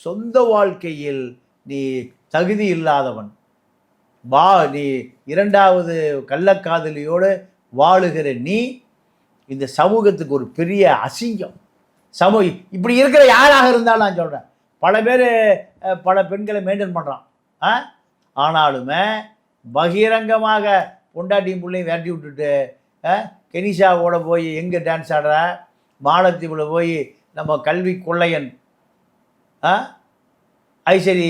சொந்த வாழ்க்கையில் நீ தகுதி இல்லாதவன். வா நீ இரண்டாவது கள்ளக்காதலியோடு வாழுகிற நீ இந்த சமூகத்துக்கு ஒரு பெரிய அசிங்கம். சமூக இப்படி இருக்கிற யாராக இருந்தாலும் நான் சொல்கிறேன் பல பேர் பல பெண்களை மெயின்டைன் பண்ணுறான் ஆ? ஆனாலுமே பகிரங்கமாக பொண்டாட்டியும் பிள்ளையும் விரட்டி விட்டுட்டு ஆ, கெனிஷாவோட போய் எங்கே டான்ஸ் ஆடுற மாலத்தீவில் போய் நம்ம கல்வி கொள்ளையன் ஐஸ்வரி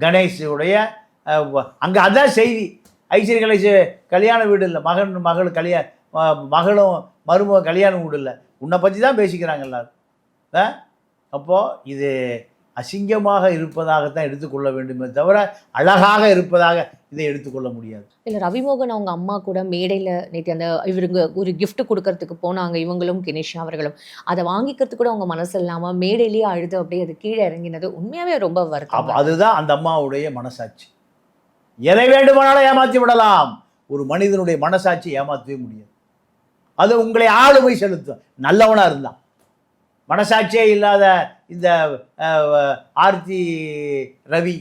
கணேஷுடைய அங்கே அதான் செய்தி. ஐஸ்வரி கணேஷ் கல்யாண வீடு இல்லை. மகன் மகள் கல்யாண மகளும் மருமக கல்யாண வீடு இல்லை. உன்னை பற்றி தான் பேசிக்கிறாங்க எல்லாரும். ஆ? அப்போது இது அசிங்கமாக இருப்பதாகத்தான் எடுத்துக்கொள்ள வேண்டுமே தவிர அழகாக இருப்பதாக இதை எடுத்துக்கொள்ள முடியாது. இல்ல ரவிமோகன் அவங்க அம்மா கூட மேடையில நேற்று அந்த இவருங்க ஒரு gift கொடுக்கறதுக்கு போனாங்க இவங்களும் கினேஷ் அவர்களும். அதை வாங்கிக்கிறதுக்கு கூட அவங்க மனசு இல்லாம மேடையிலேயே அழுது அப்படியே அது கீழே இறங்கினது உண்மையாவே ரொம்ப வருத்தம் அதுதான் அந்த அம்மாவுடைய மனசாட்சி. எதை வேண்டுமானாலும் ஏமாற்றி விடலாம். ஒரு மனிதனுடைய மனசாட்சி ஏமாற்றவே முடியாது. அது உங்களை ஆளுமை செலுத்தும். நல்லவனா இருந்தான் மனசாட்சியே இல்லாத இந்த ஆர்த்தி ரவி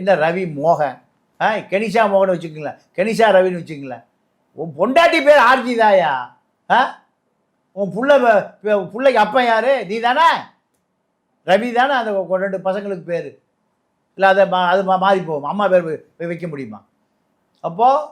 என்ன ரவி மோகன் ஆ கெனிஷா மோகன் வச்சுக்கங்களேன். கெனிஷா ரவின்னு வச்சுக்கங்களேன். உன் பொண்டாட்டி பேர் ஆர்ஜி தாயா? ஆ? உன் புள்ள பிள்ளைக்கு அப்பா யார்? அப்பன் நீ தானே? ரவி தானே? அந்த ரெண்டு பசங்களுக்கு பேர். இல்லை அதை மா அது மா- மாறி போகும் அம்மா பேர் வைக்க முடியுமா? அப்போது